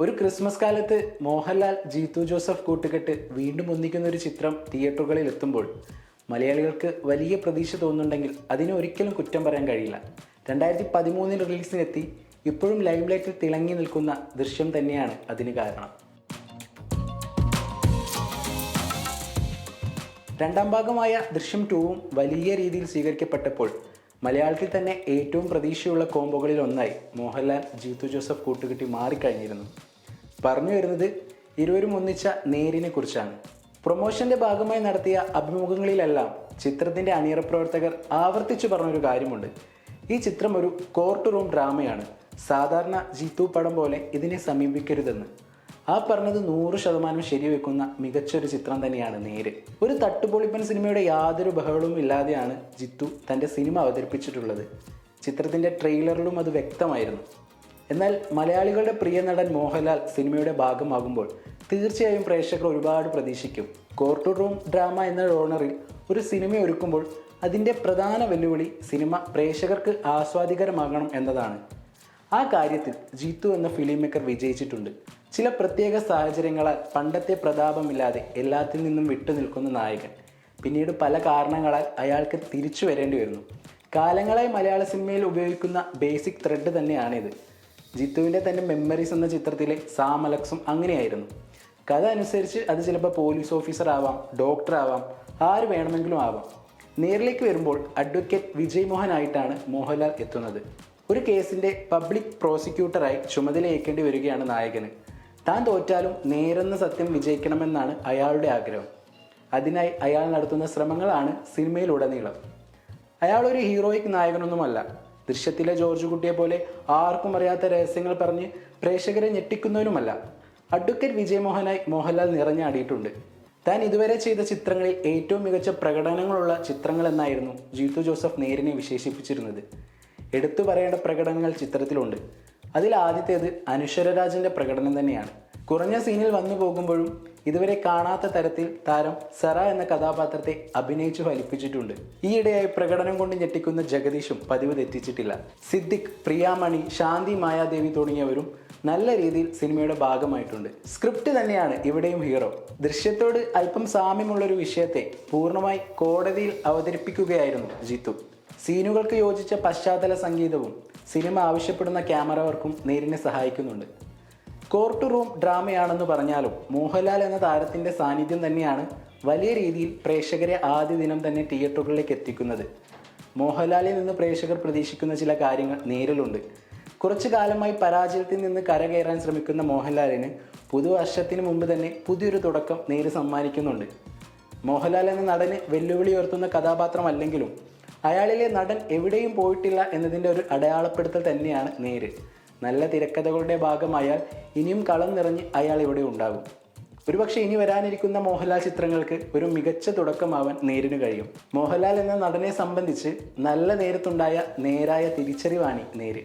ഒരു ക്രിസ്മസ് കാലത്ത് മോഹൻലാൽ ജീത്തു ജോസഫ് കൂട്ടുകെട്ട് വീണ്ടും ഒന്നിക്കുന്ന ഒരു ചിത്രം തിയേറ്ററുകളിൽ എത്തുമ്പോൾ മലയാളികൾക്ക് വലിയ പ്രതീക്ഷ തോന്നുന്നുണ്ടെങ്കിൽ അതിനെ ഒരിക്കലും കുറ്റം പറയാൻ കഴിയില്ല. രണ്ടായിരത്തി പതിമൂന്നിൽ റിലീസിനെത്തി ഇപ്പോഴും ലൈംലൈറ്റിൽ തിളങ്ങി നിൽക്കുന്ന ദൃശ്യം തന്നെയാണ് അതിന് കാരണം. രണ്ടാം ഭാഗമായ ദൃശ്യം ടൂവും വലിയ രീതിയിൽ സ്വീകരിക്കപ്പെട്ടപ്പോൾ മലയാളത്തിൽ തന്നെ ഏറ്റവും പ്രതീക്ഷയുള്ള കോംബോകളിൽ ഒന്നായി മോഹൻലാൽ ജീത്തു ജോസഫ് കൂട്ടുകെട്ടി മാറിക്കഴിഞ്ഞിരുന്നു. പറഞ്ഞു വരുന്നത് ഇരുവരും ഒന്നിച്ച നേരിനെ കുറിച്ചാണ്. പ്രൊമോഷന്റെ ഭാഗമായി നടത്തിയ അഭിമുഖങ്ങളിലെല്ലാം ചിത്രത്തിന്റെ അണിയറ പ്രവർത്തകർ ആവർത്തിച്ചു പറഞ്ഞൊരു കാര്യമുണ്ട്. ഈ ചിത്രം ഒരു കോർട്ട് റൂം ഡ്രാമയാണ് സാധാരണ ജീത്തു പടം പോലെ ഇതിനെ സമീപിക്കരുതെന്ന്. ആ പറഞ്ഞത് നൂറ് ശതമാനം ശരിവെക്കുന്ന മികച്ചൊരു ചിത്രം തന്നെയാണ് നേര്. ഒരു തട്ടുപൊളിപ്പൻ സിനിമയുടെ യാതൊരു ബഹളവും ഇല്ലാതെയാണ് ജിത്തു തന്റെ സിനിമ അവതരിപ്പിച്ചിട്ടുള്ളത്. ചിത്രത്തിന്റെ ട്രെയിലറിലും അത് വ്യക്തമായിരുന്നു. എന്നാൽ മലയാളികളുടെ പ്രിയ നടൻ മോഹൻലാൽ സിനിമയുടെ ഭാഗമാകുമ്പോൾ തീർച്ചയായും പ്രേക്ഷകർ ഒരുപാട് പ്രതീക്ഷിക്കും. കോർട്ട് റൂം ഡ്രാമ എന്ന ഓണറിൽ ഒരു സിനിമ ഒരുക്കുമ്പോൾ അതിന്റെ പ്രധാന വെല്ലുവിളി സിനിമ പ്രേക്ഷകർക്ക് ആസ്വാദികരമാകണം എന്നതാണ്. ആ കാര്യത്തിൽ ജീത്തു എന്ന ഫിലിം മേക്കർ വിജയിച്ചിട്ടുണ്ട്. ചില പ്രത്യേക സാഹചര്യങ്ങളാൽ പണ്ടത്തെ പ്രതാപമില്ലാതെ എല്ലാത്തിൽ നിന്നും വിട്ടു നിൽക്കുന്ന നായകൻ. പിന്നീട് പല കാരണങ്ങളാൽ അയാൾക്ക് തിരിച്ചു വരേണ്ടി വരുന്നു. കാലങ്ങളായി മലയാള സിനിമയിൽ ഉപയോഗിക്കുന്ന ബേസിക് ത്രെഡ് തന്നെയാണിത്. ജിത്തുവിന്റെ തന്നെ മെമ്മറീസ് എന്ന ചിത്രത്തിലെ സാമലക്സും അങ്ങനെയായിരുന്നു. കഥ അനുസരിച്ച് അത് ചിലപ്പോൾ പോലീസ് ഓഫീസർ ആവാം ഡോക്ടർ ആവാം ആര് വേണമെങ്കിലും ആവാം. നേരിലേക്ക് വരുമ്പോൾ അഡ്വക്കേറ്റ് വിജയ് മോഹൻ ആയിട്ടാണ് മോഹൻലാൽ എത്തുന്നത്. ഒരു കേസിന്റെ പബ്ലിക് പ്രോസിക്യൂട്ടറായി ചുമതലയേക്കേണ്ടി വരികയാണ് നായകന്. താൻ തോറ്റാലും നേരെന്ന് സത്യം വിജയിക്കണമെന്നാണ് അയാളുടെ ആഗ്രഹം. അതിനായി അയാൾ നടത്തുന്ന ശ്രമങ്ങളാണ് സിനിമയിലുടനീളം. അയാളൊരു ഹീറോയിക് നായകനൊന്നുമല്ല. ദൃശ്യത്തിലെ ജോർജ് കുട്ടിയെ പോലെ ആർക്കും അറിയാത്ത രഹസ്യങ്ങൾ പറഞ്ഞ് പ്രേക്ഷകരെ ഞെട്ടിക്കുന്നവനുമല്ല. അഡ്വക്കേറ്റ് വിജയമോഹനായി മോഹൻലാൽ നിറഞ്ഞാടിയിട്ടുണ്ട്. താൻ ഇതുവരെ ചെയ്ത ചിത്രങ്ങളിൽ ഏറ്റവും മികച്ച പ്രകടനങ്ങളുള്ള ചിത്രങ്ങൾ എന്നായിരുന്നു ജീത്തു ജോസഫ് നേരിനെ വിശേഷിപ്പിച്ചിരുന്നത്. എടുത്തു പറയേണ്ട പ്രകടനങ്ങൾ ചിത്രത്തിലുണ്ട്. അതിൽ ആദ്യത്തേത് അനുശ്വരരാജന്റെ പ്രകടനം തന്നെയാണ്. കുറഞ്ഞ സീനിൽ വന്നു പോകുമ്പോഴും ഇതുവരെ കാണാത്ത തരത്തിൽ താരം സറ എന്ന കഥാപാത്രത്തെ അഭിനയിച്ചു ഫലിപ്പിച്ചിട്ടുണ്ട്. ഈയിടെയായി പ്രകടനം കൊണ്ട് ഞെട്ടിക്കുന്ന ജഗദീഷും പതിവ് തെറ്റിച്ചിട്ടില്ല. സിദ്ദിഖ് പ്രിയാമണി ശാന്തി മായാദേവി തുടങ്ങിയവരും നല്ല രീതിയിൽ സിനിമയുടെ ഭാഗമായിട്ടുണ്ട്. സ്ക്രിപ്റ്റ് തന്നെയാണ് ഇവിടെയും ഹീറോ. ദൃശ്യത്തോട് അല്പം സാമ്യമുള്ളൊരു വിഷയത്തെ പൂർണമായി കോടതിയിൽ അവതരിപ്പിക്കുകയായിരുന്നു ജിത്തു. സീനുകൾക്ക് യോജിച്ച പശ്ചാത്തല സംഗീതവും സിനിമ ആവശ്യപ്പെടുന്ന ക്യാമറവർക്കും നേരിനെ സഹായിക്കുന്നുണ്ട്. കോർട്ട് റൂം ഡ്രാമയാണെന്ന് പറഞ്ഞാലും മോഹൻലാൽ എന്ന താരത്തിന്റെ സാന്നിധ്യം തന്നെയാണ് വലിയ രീതിയിൽ പ്രേക്ഷകരെ ആദ്യ ദിനം തന്നെ തിയേറ്ററുകളിലേക്ക് എത്തിക്കുന്നത്. മോഹൻലാലിൽ നിന്ന് പ്രേക്ഷകർ പ്രതീക്ഷിക്കുന്ന ചില കാര്യങ്ങൾ നേരിലുണ്ട്. കുറച്ചു കാലമായി പരാജയത്തിൽ നിന്ന് കരകയറാൻ ശ്രമിക്കുന്ന മോഹൻലാലിന് പുതുവർഷത്തിന് മുമ്പ് തന്നെ പുതിയൊരു തുടക്കം നേര് സമ്മാനിക്കുന്നുണ്ട്. മോഹൻലാൽ എന്ന നടന് വെല്ലുവിളി ഉയർത്തുന്ന കഥാപാത്രമല്ലെങ്കിലും അയാളിലെ നടൻ എവിടെയും പോയിട്ടില്ല എന്നതിന്റെ ഒരു അടയാളപ്പെടുത്തൽ തന്നെയാണ് നേര്. നല്ല തിരക്കഥകളുടെ ഭാഗമായാൽ ഇനിയും കളം നിറഞ്ഞ് അയാൾ ഇവിടെ ഉണ്ടാകും. ഒരുപക്ഷെ ഇനി വരാനിരിക്കുന്ന മോഹൻലാൽ ചിത്രങ്ങൾക്ക് ഒരു മികച്ച തുടക്കമാവാൻ നേരിന് കഴിയും. മോഹൻലാൽ എന്ന നടനെ സംബന്ധിച്ച് നല്ല നേരത്തുണ്ടായ നേരായ തിരിച്ചറിവാണ് നേര്.